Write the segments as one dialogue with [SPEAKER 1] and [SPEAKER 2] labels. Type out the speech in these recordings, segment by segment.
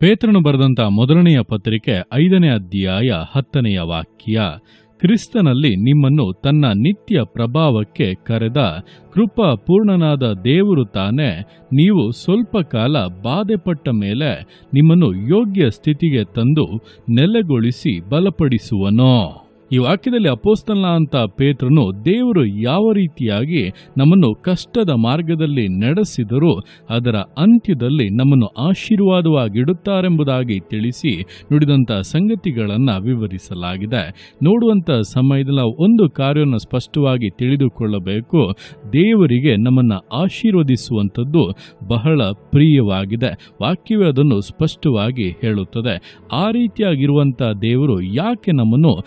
[SPEAKER 1] ಪೇತ್ರನು ಬರೆದಂತ ಮೊದಲನೆಯ ಪತ್ರಿಕೆ ಐದನೇ ಅಧ್ಯಾಯ ಹತ್ತನೆಯ ವಾಕ್ಯ, ಕ್ರಿಸ್ತನಲ್ಲಿ ನಿಮ್ಮನ್ನು ತನ್ನ ನಿತ್ಯ ಪ್ರಭಾವಕ್ಕೆ ಕರೆದ ಕೃಪಾ ಪೂರ್ಣನಾದ ದೇವರು ತಾನೇ, ನೀವು ಸ್ವಲ್ಪ ಕಾಲ ಬಾಧೆಪಟ್ಟ ಮೇಲೆ ನಿಮ್ಮನ್ನು ಯೋಗ್ಯ ಸ್ಥಿತಿಗೆ ತಂದು ನೆಲೆಗೊಳಿಸಿ ಬಲಪಡಿಸುವನೋ. ಈ ವಾಕ್ಯದಲ್ಲಿ ಅಪೋಸ್ತಲ ಅಂತ ಪೇತ್ರನು ದೇವರು ಯಾವ ರೀತಿಯಾಗಿ ನಮ್ಮನ್ನು ಕಷ್ಟದ ಮಾರ್ಗದಲ್ಲಿ ನಡೆಸಿದರೂ ಅದರ ಅಂತ್ಯದಲ್ಲಿ ನಮ್ಮನ್ನು ಆಶೀರ್ವಾದವಾಗಿಡುತ್ತಾರೆಂಬುದಾಗಿ ತಿಳಿಸಿ ನುಡಿದಂಥ ಸಂಗತಿಗಳನ್ನು ವಿವರಿಸಲಾಗಿದೆ. ನೋಡುವಂಥ ಸಮಯದಲ್ಲಿ ಒಂದು ಕಾರ್ಯವನ್ನು ಸ್ಪಷ್ಟವಾಗಿ ತಿಳಿದುಕೊಳ್ಳಬೇಕು. ದೇವರಿಗೆ ನಮ್ಮನ್ನು ಆಶೀರ್ವದಿಸುವಂಥದ್ದು ಬಹಳ ಪ್ರಿಯವಾಗಿದೆ. ವಾಕ್ಯವೇ ಅದನ್ನು ಸ್ಪಷ್ಟವಾಗಿ ಹೇಳುತ್ತದೆ. ಆ ರೀತಿಯಾಗಿರುವಂಥ ದೇವರು ಯಾಕೆ ನಮ್ಮನ್ನು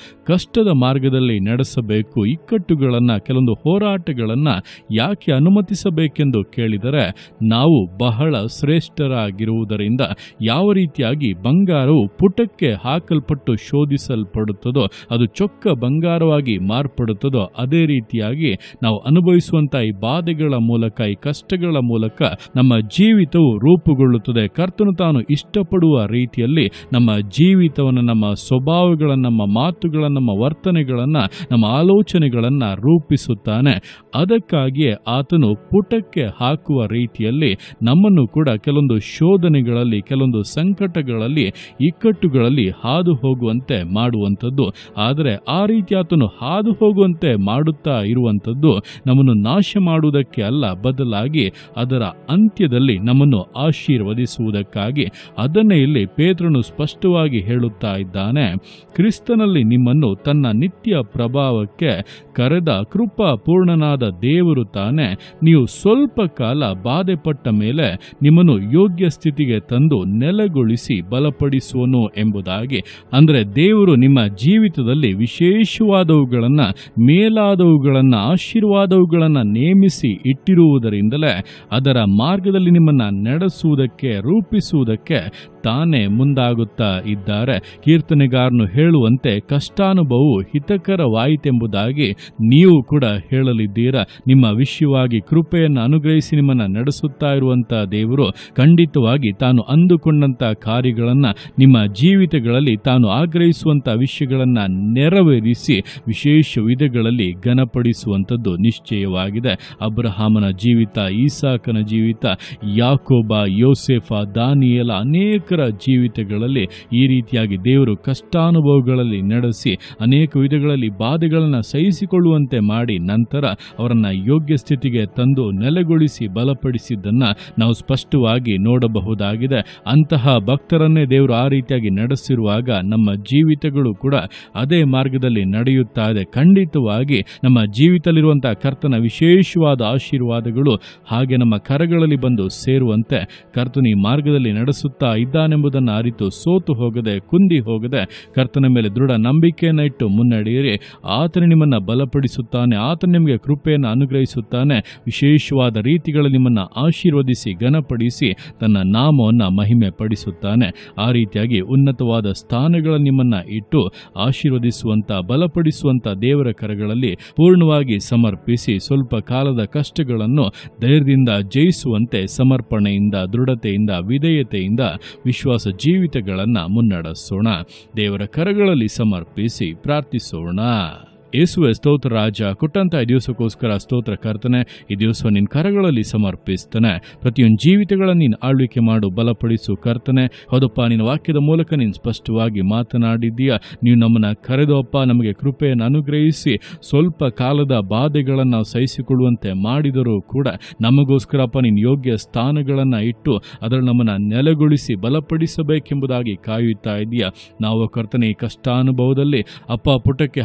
[SPEAKER 1] ಕಷ್ಟದ ಮಾರ್ಗದಲ್ಲಿ ನಡೆಸಬೇಕು. ಇಕ್ಕಟ್ಟುಗಳನ್ನು, ಕೆಲವೊಂದು ಹೋರಾಟಗಳನ್ನು ಯಾಕೆ ಅನುಮತಿಸಬೇಕೆಂದು ಕೇಳಿದರೆ, ನಾವು ಬಹಳ ಶ್ರೇಷ್ಠರಾಗಿರುವುದರಿಂದ ಯಾವ ರೀತಿಯಾಗಿ ಬಂಗಾರವು ಪುಟಕ್ಕೆ ಹಾಕಲ್ಪಟ್ಟು ಶೋಧಿಸಲ್ಪಡುತ್ತದೋ, ಅದು ಚೊಕ್ಕ ಬಂಗಾರವಾಗಿ ಮಾರ್ಪಡುತ್ತದೋ, ಅದೇ ರೀತಿಯಾಗಿ ನಾವು ಅನುಭವಿಸುವಂಥ ಈ ಬಾಧೆಗಳ ಮೂಲಕ, ಈ ಕಷ್ಟಗಳ ಮೂಲಕ ನಮ್ಮ ಜೀವಿತವು ರೂಪುಗೊಳ್ಳುತ್ತದೆ. ಕರ್ತನು ತಾನು ಇಷ್ಟಪಡುವ ರೀತಿಯಲ್ಲಿ ನಮ್ಮ ಜೀವಿತವನ್ನು, ನಮ್ಮ ಸ್ವಭಾವಗಳನ್ನು, ನಮ್ಮ ಮಾತುಗಳನ್ನು, ನಮ್ಮ ವರ್ತನೆಗಳನ್ನು, ನಮ್ಮ ಆಲೋಚನೆಗಳನ್ನು ರೂಪಿಸುತ್ತಾನೆ. ಅದಕ್ಕಾಗಿಯೇ ಆತನು ಪುಟಕ್ಕೆ ಹಾಕುವ ರೀತಿಯಲ್ಲಿ ನಮ್ಮನ್ನು ಕೂಡ ಕೆಲವೊಂದು ಶೋಧನೆಗಳಲ್ಲಿ, ಕೆಲವೊಂದು ಸಂಕಟಗಳಲ್ಲಿ, ಇಕ್ಕಟ್ಟುಗಳಲ್ಲಿ ಹಾದು ಹೋಗುವಂತೆ ಮಾಡುವಂಥದ್ದು. ಆದರೆ ಆ ರೀತಿ ಆತನು ಹಾದು ಹೋಗುವಂತೆ ಮಾಡುತ್ತಾ ಇರುವಂಥದ್ದು ನಮ್ಮನ್ನು ನಾಶ ಮಾಡುವುದಕ್ಕೆ ಅಲ್ಲ, ಬದಲಾಗಿ ಅದರ ಅಂತ್ಯದಲ್ಲಿ ನಮ್ಮನ್ನು ಆಶೀರ್ವದಿಸುವುದಕ್ಕಾಗಿ. ಅದನ್ನೇ ಇಲ್ಲಿ ಪೇತ್ರನು ಸ್ಪಷ್ಟವಾಗಿ ಹೇಳುತ್ತಾ ಇದ್ದಾನೆ. ಕ್ರಿಸ್ತನಲ್ಲಿ ನಿಮ್ಮನ್ನು ನಿತ್ಯ ಪ್ರಭಾವಕ್ಕೆ ಕರೆದ ಕೃಪಾ ಪೂರ್ಣನಾದ ದೇವರು ತಾನೆ, ನೀವು ಸ್ವಲ್ಪ ಕಾಲ ಬಾಧೆಪಟ್ಟ ಮೇಲೆ ನಿಮ್ಮನ್ನು ಯೋಗ್ಯ ಸ್ಥಿತಿಗೆ ತಂದು ನೆಲೆಗೊಳಿಸಿ ಬಲಪಡಿಸುವನು ಎಂಬುದಾಗಿ. ಅಂದರೆ ದೇವರು ನಿಮ್ಮ ಜೀವಿತದಲ್ಲಿ ವಿಶೇಷವಾದವುಗಳನ್ನು, ಮೇಲಾದವುಗಳನ್ನು, ಆಶೀರ್ವಾದವುಗಳನ್ನು ನೇಮಿಸಿ ಇಟ್ಟಿರುವುದರಿಂದಲೇ ಅದರ ಮಾರ್ಗದಲ್ಲಿ ನಿಮ್ಮನ್ನು ನಡೆಸುವುದಕ್ಕೆ, ರೂಪಿಸುವುದಕ್ಕೆ ತಾನೇ ಮುಂದಾಗುತ್ತಾ ಇದ್ದಾರೆ. ಕೀರ್ತನೆಗಾರನು ಹೇಳುವಂತೆ ಕಷ್ಟಾನುಭವವು ಹಿತಕರವಾಯಿತೆಂಬುದಾಗಿ ನೀವು ಕೂಡ ಹೇಳಲಿದ್ದೀರಾ? ನಿಮ್ಮ ವಿಷಯವಾಗಿ ಕೃಪೆಯನ್ನು ಅನುಗ್ರಹಿಸಿ ನಿಮ್ಮನ್ನು ನಡೆಸುತ್ತಾ ಇರುವಂಥ ದೇವರು ಖಂಡಿತವಾಗಿ ತಾನು ಅಂದುಕೊಂಡಂಥ ಕಾರ್ಯಗಳನ್ನು ನಿಮ್ಮ ಜೀವಿತಗಳಲ್ಲಿ ತಾನು ಆಗ್ರಹಿಸುವಂಥ ವಿಷಯಗಳನ್ನು ನೆರವೇರಿಸಿ ವಿಶೇಷ ವಿಧಗಳಲ್ಲಿ ಘನಪಡಿಸುವಂಥದ್ದು ನಿಶ್ಚಯವಾಗಿದೆ. ಅಬ್ರಹಾಮನ ಜೀವಿತ, ಈಸಾಕನ ಜೀವಿತ, ಯಾಕೋಬ, ಯೋಸೆಫ, ದಾನಿಯಲ ಅನೇಕರ ಜೀವಿತಗಳಲ್ಲಿ ಈ ರೀತಿಯಾಗಿ ದೇವರು ಕಷ್ಟಾನುಭವಗಳಲ್ಲಿ ನಡೆಸಿ ಅನೇಕ ವಿಧಗಳಲ್ಲಿ ಬಾಧೆಗಳನ್ನು ಸಹಿಸಿಕೊಳ್ಳುವಂತೆ ಮಾಡಿ ನಂತರ ಅವರನ್ನು ಯೋಗ್ಯ ಸ್ಥಿತಿಗೆ ತಂದು ನೆಲೆಗೊಳಿಸಿ ಬಲಪಡಿಸಿದ್ದನ್ನು ನಾವು ಸ್ಪಷ್ಟವಾಗಿ ನೋಡಬಹುದಾಗಿದೆ. ಅಂತಹ ಭಕ್ತರನ್ನೇ ದೇವರು ಆ ರೀತಿಯಾಗಿ ನಡೆಸಿರುವಾಗ ನಮ್ಮ ಜೀವಿತಗಳು ಕೂಡ ಅದೇ ಮಾರ್ಗದಲ್ಲಿ ನಡೆಯುತ್ತಾ ಇದೆ. ಖಂಡಿತವಾಗಿ ನಮ್ಮ ಜೀವಿತದಲ್ಲಿರುವಂತಹ ಕರ್ತನ ವಿಶೇಷವಾದ ಆಶೀರ್ವಾದಗಳು ಹಾಗೆ ನಮ್ಮ ಕರಗಳಲ್ಲಿ ಬಂದು ಸೇರುವಂತೆ ಕರ್ತನ ಈ ಮಾರ್ಗದಲ್ಲಿ ನಡೆಸುತ್ತಾ ಇದ್ದಾನೆಂಬುದನ್ನು ಅರಿತು ಸೋತು ಹೋಗದೆ, ಕುಂದಿ ಹೋಗದೆ ಕರ್ತನ ಮೇಲೆ ದೃಢ ನಂಬಿಕೆಯನ್ನು ಇಟ್ಟು ಮುನ್ನಡೆಯಿರಿ. ಆತನು ನಿಮ್ಮನ್ನು ಬಲಪಡಿಸುತ್ತಾನೆ. ಆತನು ನಿಮಗೆ ಕೃಪೆಯನ್ನು ಅನುಗ್ರಹಿಸುತ್ತಾನೆ. ವಿಶೇಷವಾದ ರೀತಿಗಳಲ್ಲಿ ನಿಮ್ಮನ್ನು ಆಶೀರ್ವದಿಸಿ, ಘನಪಡಿಸಿ, ತನ್ನ ನಾಮವನ್ನು ಮಹಿಮೆ ಪಡಿಸುತ್ತಾನೆ ಆ ರೀತಿಯಾಗಿ ಉನ್ನತವಾದ ಸ್ಥಾನಗಳ ನಿಮ್ಮನ್ನು ಇಟ್ಟು, ಆಶೀರ್ವದಿಸುವಂತ, ಬಲಪಡಿಸುವಂತ ದೇವರ ಕರಗಳಲ್ಲಿ ಪೂರ್ಣವಾಗಿ ಸಮರ್ಪಿಸಿ, ಸ್ವಲ್ಪ ಕಾಲದ ಕಷ್ಟಗಳನ್ನು ಧೈರ್ಯದಿಂದ ಜಯಿಸುವಂತೆ ಸಮರ್ಪಣೆಯಿಂದ, ದೃಢತೆಯಿಂದ, ವಿಧೇಯತೆಯಿಂದ, ವಿಶ್ವಾಸ ಜೀವಿತಗಳನ್ನು ಮುನ್ನಡೆಸೋಣ. ದೇವರ ಕರಗಳಲ್ಲಿ ಸಮರ್ಪಿಸಿ ಪ್ರಾರ್ಥಿಸೋಣ. ಯೇಸುವೆ ಸ್ತೋತ್ರ ರಾಜ ಕೊಟ್ಟಂತ ಈ ದಿವಸಕ್ಕೋಸ್ಕರ ಸ್ತೋತ್ರ ಕರ್ತನೆ, ಈ ದಿವಸ ನಿನ್ನ ಕರಗಳಲ್ಲಿ ಸಮರ್ಪಿಸ್ತಾನೆ. ಪ್ರತಿಯೊಂದು ಜೀವಿತಗಳನ್ನು ನೀನು ಆಳ್ವಿಕೆ ಮಾಡು, ಬಲಪಡಿಸು ಕರ್ತನೆ. ಹೌದಪ್ಪ, ನಿನ್ನ ವಾಕ್ಯದ ಮೂಲಕ ನೀನು ಸ್ಪಷ್ಟವಾಗಿ ಮಾತನಾಡಿದ್ದೀಯ. ನೀವು ನಮ್ಮನ್ನು ಕರೆದೋಪ್ಪ, ನಮಗೆ ಕೃಪೆಯನ್ನು ಅನುಗ್ರಹಿಸಿ, ಸ್ವಲ್ಪ ಕಾಲದ ಬಾಧೆಗಳನ್ನು ಸಹಿಸಿಕೊಳ್ಳುವಂತೆ ಮಾಡಿದರೂ ಕೂಡ ನಮಗೋಸ್ಕರಪ್ಪ ನೀನು ಯೋಗ್ಯ ಸ್ಥಾನಗಳನ್ನು ಇಟ್ಟು ಅದರ ನಮ್ಮನ್ನು ನೆಲೆಗೊಳಿಸಿ, ಬಲಪಡಿಸಬೇಕೆಂಬುದಾಗಿ ಕಾಯುತ್ತಾ ಇದೆಯಾ. ನಾವು ಕರ್ತನೆ, ಈ ಕಷ್ಟಾನುಭವದಲ್ಲಿ ಅಪ್ಪ ಪುಟಕ್ಕೆ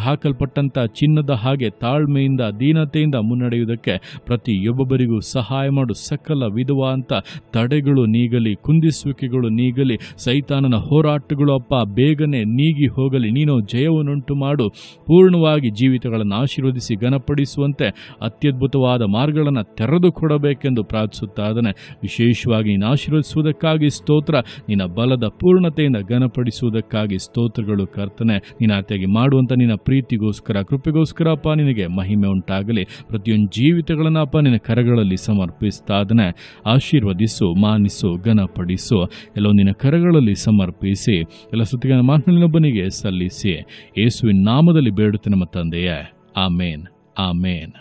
[SPEAKER 1] ಚಿನ್ನದ ಹಾಗೆ ತಾಳ್ಮೆಯಿಂದ ದೀನತೆಯಿಂದ ಮುನ್ನಡೆಯುವುದಕ್ಕೆ ಪ್ರತಿಯೊಬ್ಬೊಬ್ಬರಿಗೂ ಸಹಾಯ ಮಾಡು. ಸಕಲ ವಿಧವಾದಂಥ ತಡೆಗಳು ನೀಗಲಿ, ಕುಂದಿಸುವಿಕೆಗಳು ನೀಗಲಿ, ಸೈತಾನನ ಹೋರಾಟಗಳು ಅಪ್ಪ, ಬೇಗನೆ ನೀಗಿ ಹೋಗಲಿ, ನೀನು ಜಯವನ್ನುಂಟು ಮಾಡು. ಪೂರ್ಣವಾಗಿ ಜೀವಿತಗಳನ್ನು ಆಶೀರ್ವದಿಸಿ ಘನಪಡಿಸುವಂತೆ ಅತ್ಯದ್ಭುತವಾದ ಮಾರ್ಗಗಳನ್ನು ತೆರೆದು ಕೊಡಬೇಕೆಂದು ಪ್ರಾರ್ಥಿಸುತ್ತಾದನೆ ವಿಶೇಷವಾಗಿ ನೀನು ಆಶೀರ್ವದಿಸುವುದಕ್ಕಾಗಿ ಸ್ತೋತ್ರ, ನಿನ್ನ ಬಲದ ಪೂರ್ಣತೆಯಿಂದ ಘನಪಡಿಸುವುದಕ್ಕಾಗಿ ಸ್ತೋತ್ರಗಳು ಕರ್ತನೆ ನಿನ್ನ ಆತೆಗೆ ಮಾಡುವಂಥ ನಿನ್ನ ಪ್ರೀತಿಗೋಸ್ಕರ ಕೃಪೆಗೋಸ್ಕರ ಅಪ್ಪ ನಿನಗೆ ಮಹಿಮೆ ಉಂಟಾಗಲಿ. ಪ್ರತಿಯೊಂದು ಜೀವಿತಗಳನ್ನು ಅಪ್ಪ ನಿನ್ನ ಕರಗಳಲ್ಲಿ ಸಮರ್ಪಿಸ್ತಾ ಅದನ್ನ ಆಶೀರ್ವದಿಸು, ಮಾನಿಸು, ಘನಪಡಿಸು. ನಿನ್ನ ಕರಗಳಲ್ಲಿ ಸಮರ್ಪಿಸಿ. ಎಲ್ಲ ಸುತ್ತಿಗೆ ಮಾತಿನೊಬ್ಬನಿಗೆ ಸಲ್ಲಿಸಿ. ಯೇಸುವಿನ ನಾಮದಲ್ಲಿ ಬೇಡುತ್ತೆ ನಮ್ಮ ತಂದೆಯೇ. ಆಮೇನ್. ಆಮೇನ್.